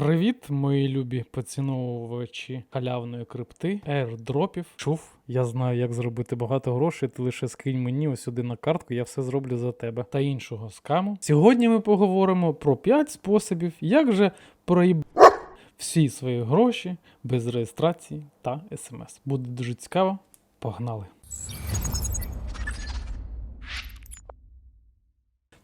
Привіт, мої любі поціновувачі халявної крипти, airdropів. Чув, я знаю, як зробити багато грошей. Ти лише скинь мені ось сюди на картку, я все зроблю за тебе та іншого скаму. Сьогодні ми поговоримо про 5 способів, як же проїб всі свої гроші без реєстрації та смс. Буде дуже цікаво. Погнали!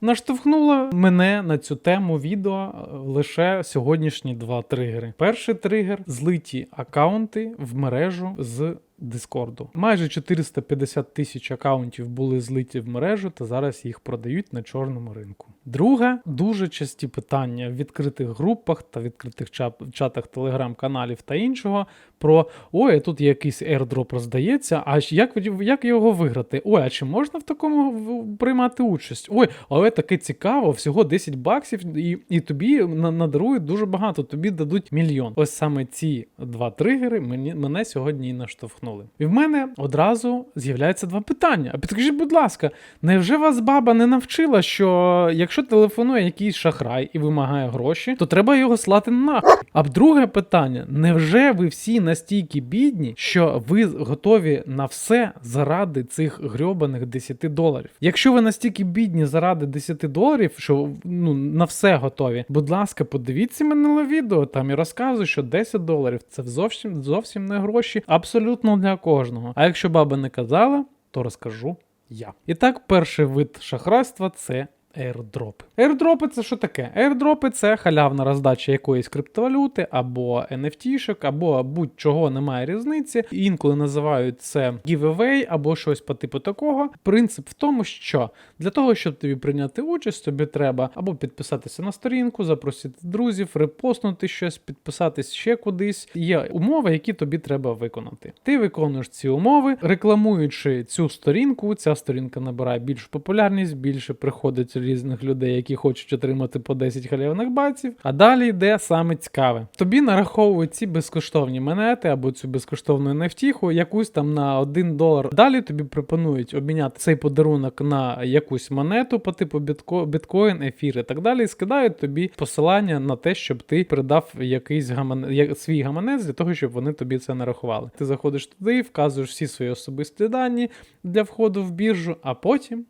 Наштовхнуло мене на цю тему відео е, лише сьогоднішні два тригери. Перший тригер злиті акаунти в мережу з Дискорду. Майже 450 тисяч акаунтів були злиті в мережу, та зараз їх продають на чорному ринку. Друге, дуже часті питання в відкритих групах та відкритих чатах телеграм-каналів та іншого про ой, тут якийсь airdrop роздається. А як, як його виграти? Ой, а чи можна в такому приймати участь? Ой, але таке цікаво, всього 10 баксів, і, і тобі на- надарують дуже багато, тобі дадуть мільйон. Ось саме ці два тригери мені, мене сьогодні і наштовхнули. І в мене одразу з'являється два питання. А підкажіть, будь ласка, невже вас баба не навчила, що якщо телефонує якийсь шахрай і вимагає гроші, то треба його слати нахуй? А друге питання: невже ви всі настільки бідні, що ви готові на все заради цих грьобаних 10 доларів? Якщо ви настільки бідні заради 10 доларів, що ну на все готові, будь ласка, подивіться минуле відео. Там і розказую, що 10 доларів це зовсім зовсім не гроші, абсолютно для кожного. А якщо баба не казала, то розкажу я. І так, перший вид шахрайства це. Airdropи. Airdropи це що таке? Airdropи це халявна роздача якоїсь криптовалюти або NFT-шок, або будь-чого немає різниці. Інколи називають це giveaway або щось по типу такого. Принцип в тому, що для того, щоб тобі прийняти участь, тобі треба або підписатися на сторінку, запросити друзів, репостнути щось, підписатись ще кудись. Є умови, які тобі треба виконати. Ти виконуєш ці умови, рекламуючи цю сторінку. Ця сторінка набирає більшу популярність, більше приходить різних людей, які хочуть отримати по 10 халявних баців. А далі йде саме цікаве. Тобі нараховують ці безкоштовні монети або цю безкоштовну нефтіху, якусь там на 1 долар. Далі тобі пропонують обміняти цей подарунок на якусь монету по типу бітко, біткоін, ефір і так далі. І скидають тобі посилання на те, щоб ти передав якийсь гаман... свій гаманець для того, щоб вони тобі це нарахували. Ти заходиш туди, вказуєш всі свої особисті дані для входу в біржу, а потім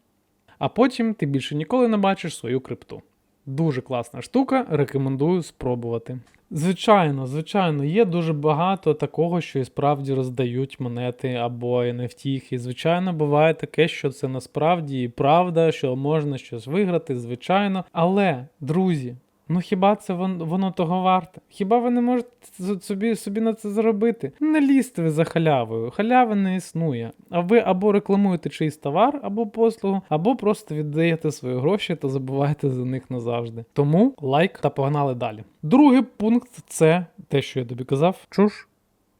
а потім ти більше ніколи не бачиш свою крипту. Дуже класна штука, рекомендую спробувати. Звичайно, звичайно, є дуже багато такого, що і справді роздають монети або NFT. І звичайно, буває таке, що це насправді і правда, що можна щось виграти, звичайно. Але, друзі, ну хіба це вон- воно того варте? Хіба ви не можете собі, собі на це заробити? Не лізьте ви за халявою. Халяви не існує. А ви або рекламуєте чийсь товар або послугу, або просто віддаєте свої гроші та забуваєте за них назавжди. Тому лайк та погнали далі. Другий пункт це те, що я тобі казав. Чуш,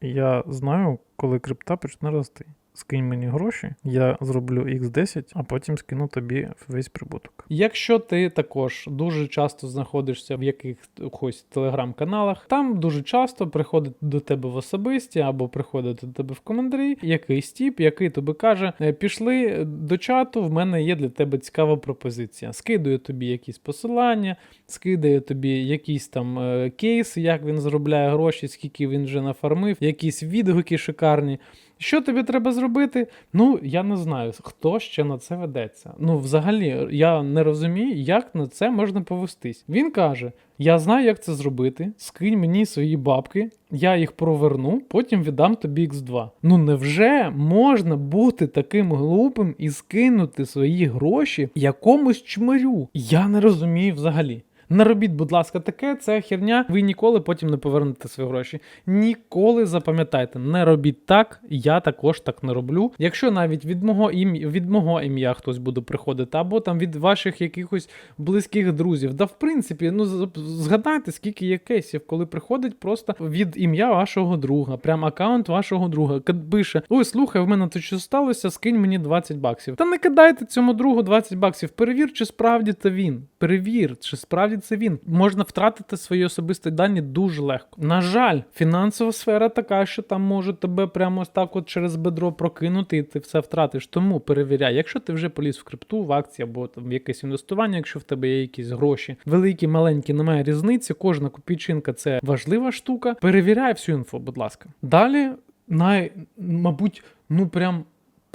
я знаю, коли крипта почне рости. Скинь мені гроші, я зроблю X10, а потім скину тобі весь прибуток. Якщо ти також дуже часто знаходишся в якихось телеграм-каналах, там дуже часто приходить до тебе в особисті або приходить до тебе в коментарі якийсь тіп, який тобі каже: «Е, пішли до чату, в мене є для тебе цікава пропозиція. Скидує тобі якісь посилання, скидає тобі якийсь там е, кейс, як він заробляє гроші, скільки він вже нафармив, якісь відгуки шикарні. Що тобі треба зробити? Ну, я не знаю, хто ще на це ведеться. Ну, взагалі, я не розумію, як на це можна повестись. Він каже: Я знаю, як це зробити. Скинь мені свої бабки, я їх проверну, потім віддам тобі X2. Ну невже можна бути таким глупим і скинути свої гроші якомусь чмирю? Я не розумію взагалі. Не робіть, будь ласка, таке, це херня. Ви ніколи потім не повернете свої гроші. Ніколи запам'ятайте, не робіть так. Я також так не роблю. Якщо навіть від мого ім'я від мого ім'я хтось буде приходити, або там від ваших якихось близьких друзів. Да, в принципі, ну згадайте, скільки є кейсів, коли приходить просто від ім'я вашого друга, прям аккаунт вашого друга. Пише: Ой, слухай, в мене тут що сталося, скинь мені 20 баксів. Та не кидайте цьому другу 20 баксів. Перевір, чи справді це він. Перевір, чи справді насправді це він. Можна втратити свої особисті дані дуже легко. На жаль, фінансова сфера така, що там може тебе прямо ось так, от через бедро прокинути, і ти все втратиш. Тому перевіряй, якщо ти вже поліз в крипту, в акції або там в якесь інвестування, якщо в тебе є якісь гроші, великі, маленькі, немає різниці. Кожна копійчинка це важлива штука. Перевіряй всю інфу, будь ласка. Далі, най, мабуть, ну прям.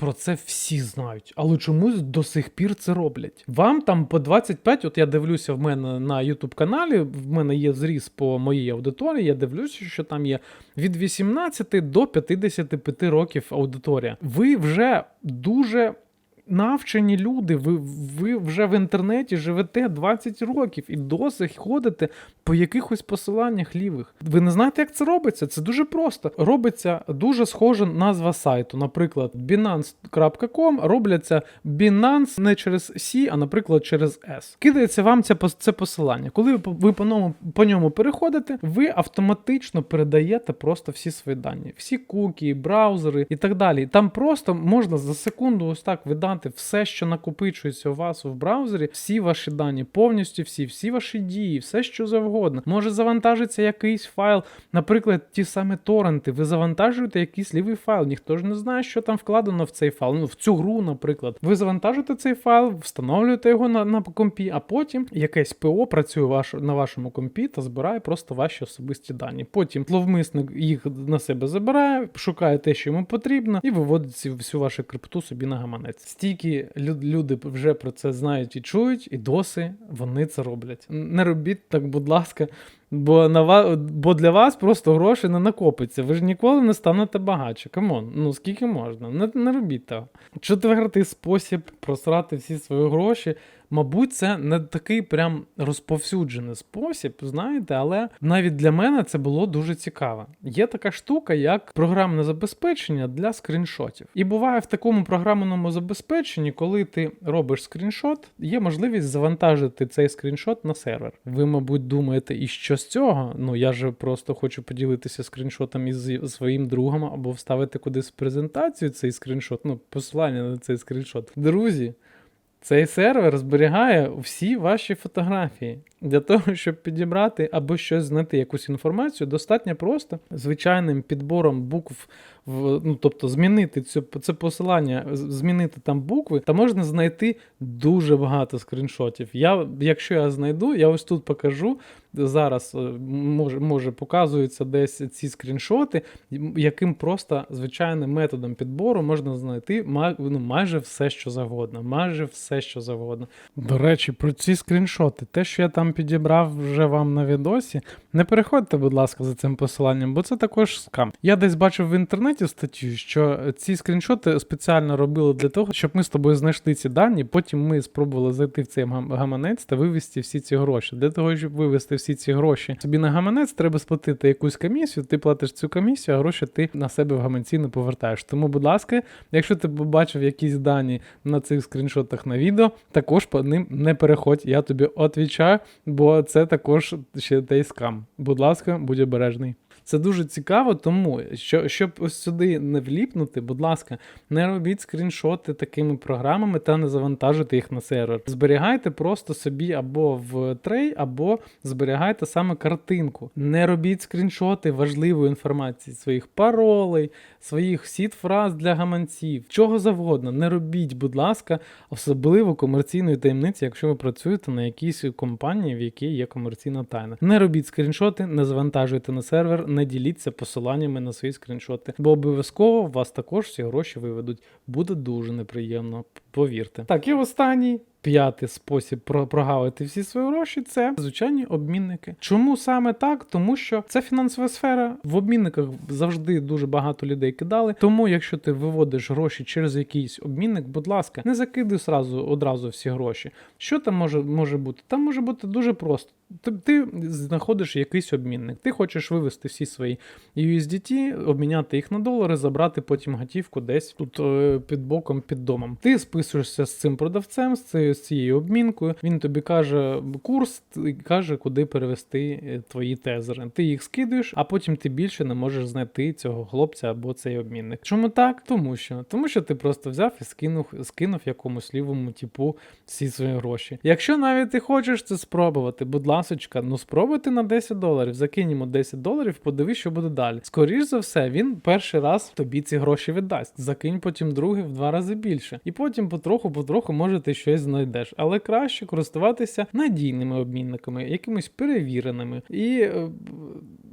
Про це всі знають, але чомусь до сих пір це роблять. Вам там по 25, от я дивлюся в мене на YouTube каналі, в мене є зріз по моїй аудиторії. Я дивлюся, що там є від 18 до 55 років аудиторія. Ви вже дуже. Навчені люди, ви, ви вже в інтернеті живете 20 років і досі ходите по якихось посиланнях лівих. Ви не знаєте, як це робиться? Це дуже просто. Робиться дуже схожа назва сайту. Наприклад, binance.com робляться Binance не через C, а наприклад, через S. Кидається вам це, це посилання. Коли ви по ньому, по ньому переходите, ви автоматично передаєте просто всі свої дані, всі куки, браузери і так далі. Там просто можна за секунду ось так видати все, що накопичується у вас в браузері, всі ваші дані, повністю всі, всі ваші дії, все що завгодно. Може завантажитися якийсь файл, наприклад, ті самі торренти. Ви завантажуєте якийсь лівий файл. Ніхто ж не знає, що там вкладено в цей файл. Ну в цю гру, наприклад. Ви завантажуєте цей файл, встановлюєте його на, на компі, а потім якесь ПО працює ваш, на вашому компі та збирає просто ваші особисті дані. Потім зловмисник їх на себе забирає, шукає те, що йому потрібно, і виводить всю вашу крипту собі на гаманець. Стільки лю- люди вже про це знають і чують, і досі вони це роблять. Не робіть так, будь ласка. Бо на вас, бо для вас просто гроші не накопиться. Ви ж ніколи не станете багатше. Камон, ну скільки можна? Не, не робіть того. Четвертий спосіб просрати всі свої гроші. Мабуть, це не такий прям розповсюджений спосіб, знаєте, але навіть для мене це було дуже цікаво. Є така штука, як програмне забезпечення для скріншотів. І буває в такому програмному забезпеченні, коли ти робиш скріншот, є можливість завантажити цей скріншот на сервер. Ви, мабуть, думаєте, і що з цього? Ну я же просто хочу поділитися скріншотом із своїм другом або вставити кудись в презентацію цей скріншот, ну, посилання на цей скріншот. Друзі. Цей сервер зберігає всі ваші фотографії. Для того, щоб підібрати або щось знайти якусь інформацію, достатньо просто звичайним підбором букв, в, ну, тобто змінити цю, це посилання, змінити там букви, та можна знайти дуже багато скріншотів. Я, якщо я знайду, я ось тут покажу. Зараз е, може, може показуються десь ці скріншоти, яким просто звичайним методом підбору можна знайти ма- ну, майже все, що завгодно. Майже все, що завгодно. До речі, про ці скріншоти, те, що я там підібрав вже вам на відосі, не переходьте, будь ласка, за цим посиланням, бо це також скам. Я десь бачив в інтернеті статтю, що ці скріншоти спеціально робили для того, щоб ми з тобою знайшли ці дані. Потім ми спробували зайти в цей гаманець та вивести всі ці гроші. Для того, щоб вивести всі ці гроші собі на гаманець, треба сплатити якусь комісію. Ти платиш цю комісію, а гроші ти на себе в гаманці не повертаєш. Тому, будь ласка, якщо ти побачив якісь дані на цих скріншотах на відео, також по ним не переходь. Я тобі отвічаю, бо це також ще той скам. Будь ласка, будь обережний. Це дуже цікаво, тому що щоб ось сюди не вліпнути, будь ласка, не робіть скріншоти такими програмами та не завантажуйте їх на сервер. Зберігайте просто собі або в трей, або зберігайте саме картинку. Не робіть скріншоти важливої інформації, своїх паролей, своїх сіт фраз для гаманців, чого завгодно. Не робіть, будь ласка, особливо комерційної таємниці, якщо ви працюєте на якійсь компанії, в якій є комерційна тайна. Не робіть скріншоти, не завантажуйте на сервер, не діліться посиланнями на свої скріншоти, бо обов'язково вас також всі гроші виведуть. Буде дуже неприємно, повірте. Так, і останній. П'ятий спосіб про- прогавити всі свої гроші це звичайні обмінники. Чому саме так? Тому що це фінансова сфера. В обмінниках завжди дуже багато людей кидали. Тому, якщо ти виводиш гроші через якийсь обмінник, будь ласка, не закидуй сразу одразу всі гроші. Що там може, може бути? Там може бути дуже просто. Ти, ти знаходиш якийсь обмінник. Ти хочеш вивести всі свої USDT, обміняти їх на долари, забрати потім готівку десь тут е, під боком, під домом. Ти списуєшся з цим продавцем, з цією, з цією обмінкою. Він тобі каже курс каже, куди перевести е, твої тезери. Ти їх скидуєш, а потім ти більше не можеш знайти цього хлопця або цей обмінник. Чому так? Тому що тому що ти просто взяв і скинув, скинув якомусь лівому типу всі свої гроші. Якщо навіть ти хочеш це спробувати, будь ласочка, ну спробуйте на 10 доларів, закиньмо 10 доларів, подивись, що буде далі. Скоріш за все, він перший раз тобі ці гроші віддасть. Закинь потім другий в два рази більше. І потім потроху-потроху, може, ти щось знайдеш. Але краще користуватися надійними обмінниками, якимись перевіреними. І е,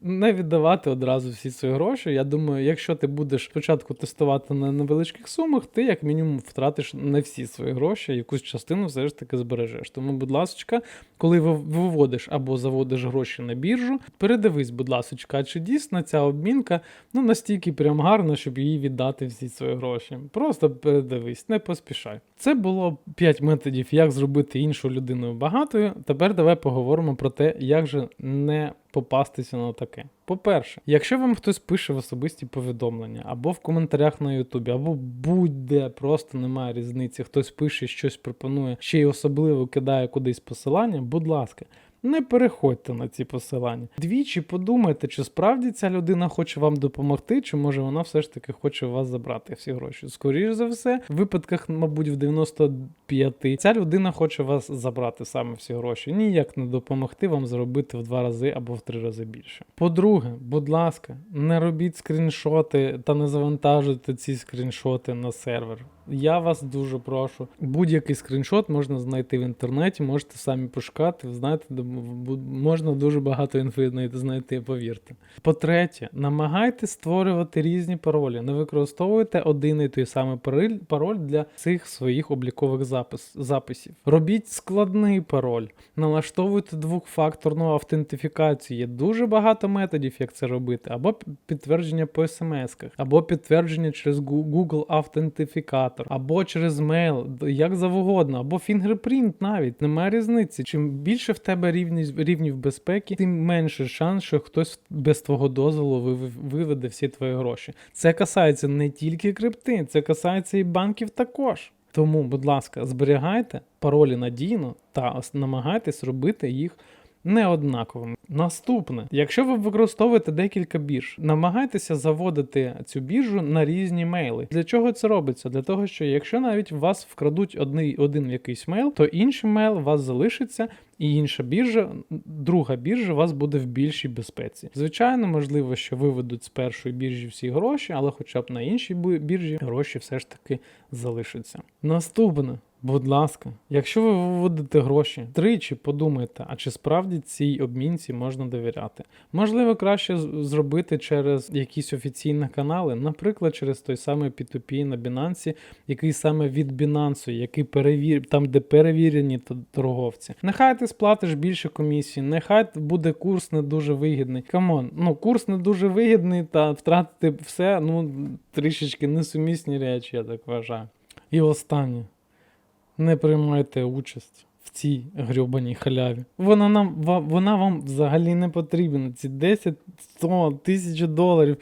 не віддавати одразу всі свої гроші. Я думаю, якщо ти будеш спочатку тестувати на невеличких сумах, ти як мінімум втратиш не всі свої гроші, якусь частину все ж таки збережеш. Тому, будь ласка, коли виводиш або заводиш гроші на біржу, передивись, будь ласка, чи дійсно ця обмінка ну настільки прям гарна, щоб їй віддати всі свої гроші. Просто передивись, не поспішай. Це було 5 методів, як зробити іншу людину багатою. Тепер давай поговоримо про те, як же не попастися на таке. По-перше, якщо вам хтось пише в особисті повідомлення, або в коментарях на Ютубі, або будь-де просто немає різниці, хтось пише, щось пропонує, ще й особливо кидає кудись посилання, будь ласка. Не переходьте на ці посилання. Двічі подумайте, чи справді ця людина хоче вам допомогти, чи може вона все ж таки хоче вас забрати всі гроші. Скоріше за все, в випадках, мабуть, в 95 ця людина хоче вас забрати саме всі гроші. Ніяк не допомогти вам зробити в два рази або в три рази більше. По-друге, будь ласка, не робіть скріншоти та не завантажуйте ці скріншоти на сервер. Я вас дуже прошу. Будь-який скріншот можна знайти в інтернеті, можете самі пошукати. Ви знаєте, можна дуже багато інфи знайти- повірте. По-третє, намагайтесь створювати різні паролі. Не використовуйте один і той самий пароль для цих своїх облікових запис, записів. Робіть складний пароль, налаштовуйте двохфакторну автентифікацію. Є дуже багато методів, як це робити, або підтвердження по смс-ках, або підтвердження через Google автентифікатор, або через мейл, як завгодно, або фінгерпринт навіть. Немає різниці. Чим більше в тебе рівнів, рівнів безпеки, тим менше шанс, що хтось без твого дозволу виведе всі твої гроші. Це касається не тільки крипти, це касається і банків також. Тому, будь ласка, зберігайте паролі надійно та намагайтесь робити їх не однаковим. Наступне, якщо ви використовуєте декілька бірж, намагайтеся заводити цю біржу на різні мейли. Для чого це робиться? Для того, що якщо навіть вас вкрадуть одний, один якийсь мейл, то інший мейл у вас залишиться, і інша біржа, друга біржа вас буде в більшій безпеці. Звичайно, можливо, що виведуть з першої біржі всі гроші, але хоча б на іншій біржі гроші все ж таки залишаться. Наступне. Будь ласка, якщо ви виводите гроші, тричі подумайте, а чи справді цій обмінці можна довіряти? Можливо, краще зробити через якісь офіційні канали, наприклад, через той самий P2P на Binance, який саме від Binance, який перевір... там, де перевірені торговці. Нехай сплатиш більше комісії, нехай буде курс не дуже вигідний. Камон, ну курс не дуже вигідний та втратити все, ну трішечки несумісні речі, я так вважаю. І останнє не приймайте участь в цій грьобаній халяві. Вона нам вона вам взагалі не потрібна. Ці 10, 100, тисячі доларів.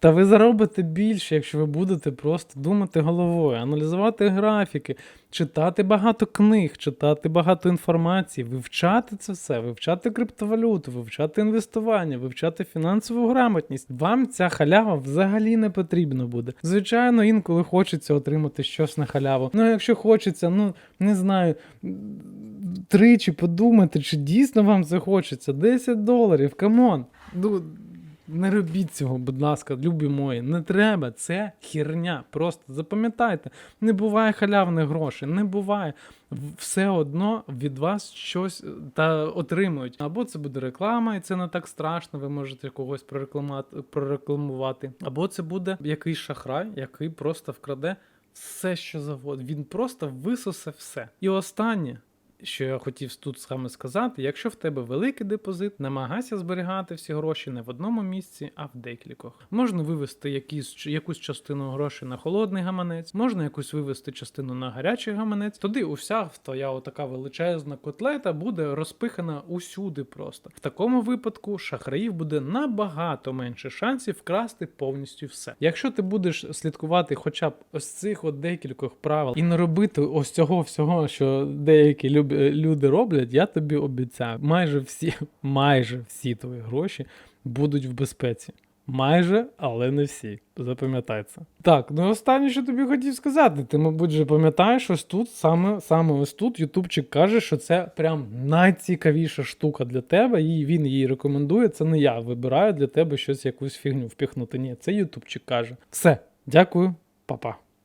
Та ви заробите більше, якщо ви будете просто думати головою, аналізувати графіки, читати багато книг, читати багато інформації, вивчати це все, вивчати криптовалюту, вивчати інвестування, вивчати фінансову грамотність. Вам ця халява взагалі не потрібна буде. Звичайно, інколи хочеться отримати щось на халяву. Ну, якщо хочеться, ну не знаю, тричі подумати, чи дійсно вам це хочеться. 10 доларів, камон. Не робіть цього, будь ласка, любі мої, не треба. Це херня. Просто запам'ятайте, не буває халявних грошей, не буває. Все одно від вас щось е, та отримують. Або це буде реклама, і це не так страшно, ви можете когось прорекламувати. Або це буде якийсь шахрай, який просто вкраде все, що завгодно. Він просто висосе все. І останнє. Що я хотів тут саме сказати, якщо в тебе великий депозит, намагайся зберігати всі гроші не в одному місці, а в декількох. Можна вивести якісь, якусь частину грошей на холодний гаманець, можна якусь вивести частину на гарячий гаманець. Тоді уся твоя отака величезна котлета буде розпихана усюди просто. В такому випадку шахраїв буде набагато менше шансів вкрасти повністю все. Якщо ти будеш слідкувати хоча б ось цих от декількох правил і не робити ось цього всього, що деякі люб- люди роблять, я тобі обіцяю, майже всі, майже всі твої гроші будуть в безпеці. Майже, але не всі. Запам'ятай це. Так, ну і останнє, що тобі хотів сказати. Ти, мабуть, вже пам'ятаєш, ось тут, саме, саме ось тут Ютубчик каже, що це прям найцікавіша штука для тебе, і він її рекомендує. Це не я вибираю для тебе щось, якусь фігню впіхнути. Ні, це Ютубчик каже. Все, дякую, па-па.